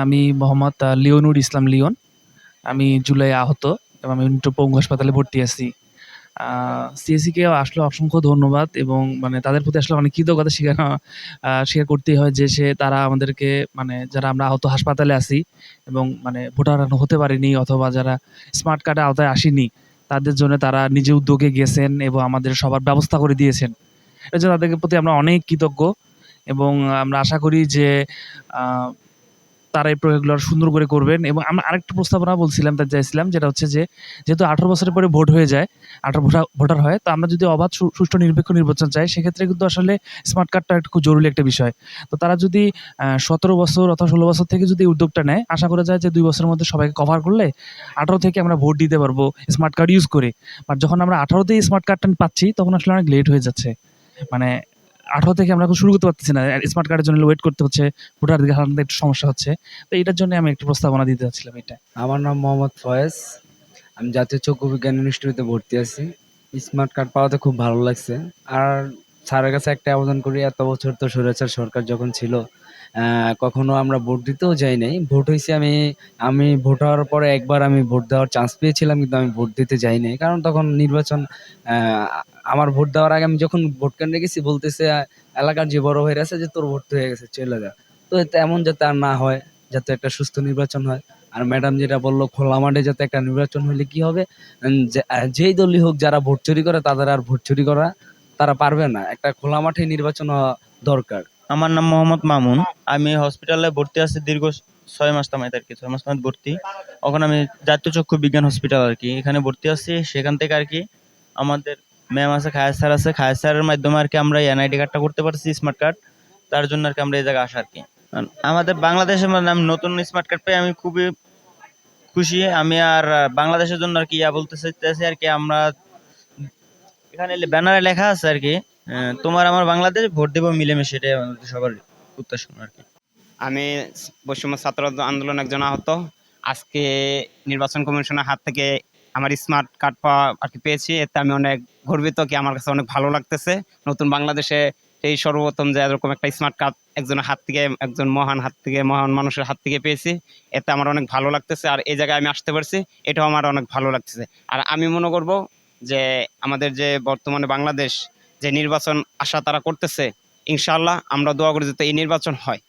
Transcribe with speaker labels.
Speaker 1: আমি মোহাম্মদ লিওনুর ইসলাম লিওন। আমি জুলাই আহত এবং আমি পঙ্গু হাসপাতালে ভর্তি আছি। আ সিএসি কে আসলে অসংখ্য ধন্যবাদ এবং মানে তাদের প্রতি আসলে অনেক কৃতজ্ঞতা স্বীকার স্বীকার করতেই হয় যে সে তারা আমাদেরকে মানে যারা আমরা আহত হাসপাতালে আছি এবং মানে ভোটার হতে পারিনি অথবা যারা স্মার্ট কার্ডের আওতায় আসেনি, তাদের জন্য তারা নিজে উদ্যোগে গেছেন এবং আমাদের সবার ব্যবস্থা করে দিয়েছেন। এজন্য তাদের প্রতি আমরা অনেক কৃতজ্ঞ এবং আমরা আশা করি যে তারা এই প্রয়োগগুলো সুন্দর করে করবেন এবং আমরা আরেকটা প্রস্তাবনা বলছিলাম তা চাইছিলাম যেটা হচ্ছে যে, যেহেতু ১৮ বছরের পরে ভোট হয়ে যায়, ১৮ ভোটা ভোটার হয়। তো আমরা যদি অবাধ সুষ্ঠু নিরপেক্ষ নির্বাচন চাই সেক্ষেত্রে কিন্তু আসলে স্মার্ট কার্ডটা একটা খুব জরুরি একটা বিষয়। তো তারা যদি সতেরো বছর অথবা ১৬ বছর থেকে যদি উদ্যোগটা নেয়, আশা করা যায় যে দুই বছরের মধ্যে সবাইকে কভার করলে ১৮ থেকে আমরা ভোট দিতে পারব স্মার্ট কার্ড ইউজ করে। বাট যখন আমরা ১৮ তেই স্মার্ট কার্ডটা পাচ্ছি তখন আসলে অনেক লেট হয়ে যাচ্ছে। মানে ১৮ থেকে আমরা এখন শুরু করতে পারতেছি না। স্মার্ট কার্ডের জন্য ওয়েট করতে হচ্ছে। ভোটাধিকার হারানোতে একটু সমস্যা হচ্ছে। তো এটার জন্য আমি একটু প্রস্তাবনা দিতে চাচ্ছিলাম এটা।
Speaker 2: আমার নাম মোহাম্মদ ফয়েজ। আমি জাতীয় চক্ষু বিজ্ঞান ইনস্টিটিউটে ভর্তি আছি। স্মার্ট কার্ড পাওয়াতে খুব ভালো লাগছে। আর স্যারের কাছে একটা আবেদন করি এত বছর তো স্বৈরাচার সরকার যখন ছিল, কখনো আমরা ভোট দিতেও যাই নাই। ভোট হয়েছে আমি আমি ভোট হওয়ার পরে একবার আমি ভোট দেওয়ার চান্স পেয়েছিলাম কিন্তু আমি ভোট দিতে যাই নাই। কারণ তখন নির্বাচন আমার ভোট দেওয়ার আগে আমি যখন ভোট কেন্দ্রে গেছি বলতেছে এলাকার যে বড় ভাইরা আছে যে, "তোর ভোট হয়ে গেছে চলে যা।" তো তেমন যাতে আর না হয়, যাতে একটা সুস্থ নির্বাচন হয়। আর ম্যাডাম যেটা বলল খোলা মাঠে যাতে একটা নির্বাচন হলে কি হবে? যেই দলই হোক যারা ভোট চুরি করে তাদের আর ভোট চুরি করা তারা পারবে না। একটা খোলা মাঠে নির্বাচন হওয়া দরকার।
Speaker 3: আমার নাম মোহাম্মদ মামুন। আমি হসপিটালে ভর্তি আছি দীর্ঘ ছয় মাস তামাই আর কি ছয় মাস তামাইতে ভর্তি। এখন আমি জাতীয় চক্ষু বিজ্ঞান হসপিটাল আর কি এখানে ভর্তি আছি। সেখান থেকে আর কি আমাদের ম্যাম আছে, খায়ের স্যার আছে। খায়ের স্যারের মাধ্যমে আর কি আমরা এনআইডি কার্ডটা করতে পারছি স্মার্ট কার্ড। তার জন্য আর কি আমরা এই জায়গায় আসা আর কি আমাদের বাংলাদেশে আমি নতুন স্মার্ট কার্ড পেয়ে আমি খুবই খুশি। আমি আর বাংলাদেশের জন্য আর কি ইয়া বলতে চাইতেছি আর কি আমরা এখানে ব্যানারে লেখা আছে আরকি অ্যা তোমার আমার বাংলাদেশ, ভোট দিব মিলেমিশে, এটাই সবার প্রত্যাশা আরকি।
Speaker 4: আমি বৈষম্য ছাত্র আন্দোলন একজন আহত। আজকে নির্বাচন কমিশনের হাত থেকে আমার স্মার্ট কার্ড পাওয়া আরকি পেয়েছি। এতে আমি অনেক গর্বিত কি আমার কাছে অনেক ভালো লাগতেছে। নতুন বাংলাদেশে এই সর্বপ্রথম যে এরকম একটা স্মার্ট কার্ড একজনের হাত থেকে, একজন মহান হাত থেকে, মহান মানুষের হাত থেকে পেয়েছি। এতে আমার অনেক ভালো লাগতেছে। আর এই জায়গায় আমি আসতে পারছি এটাও আমার অনেক ভালো লাগতেছে। আর আমি মনে করব যে আমাদের যে বর্তমানে বাংলাদেশ যে নির্বাচন আশা তারা করতেছে ইনশাআল্লাহ আমরা দোয়া করি যাতে এই নির্বাচন হয়।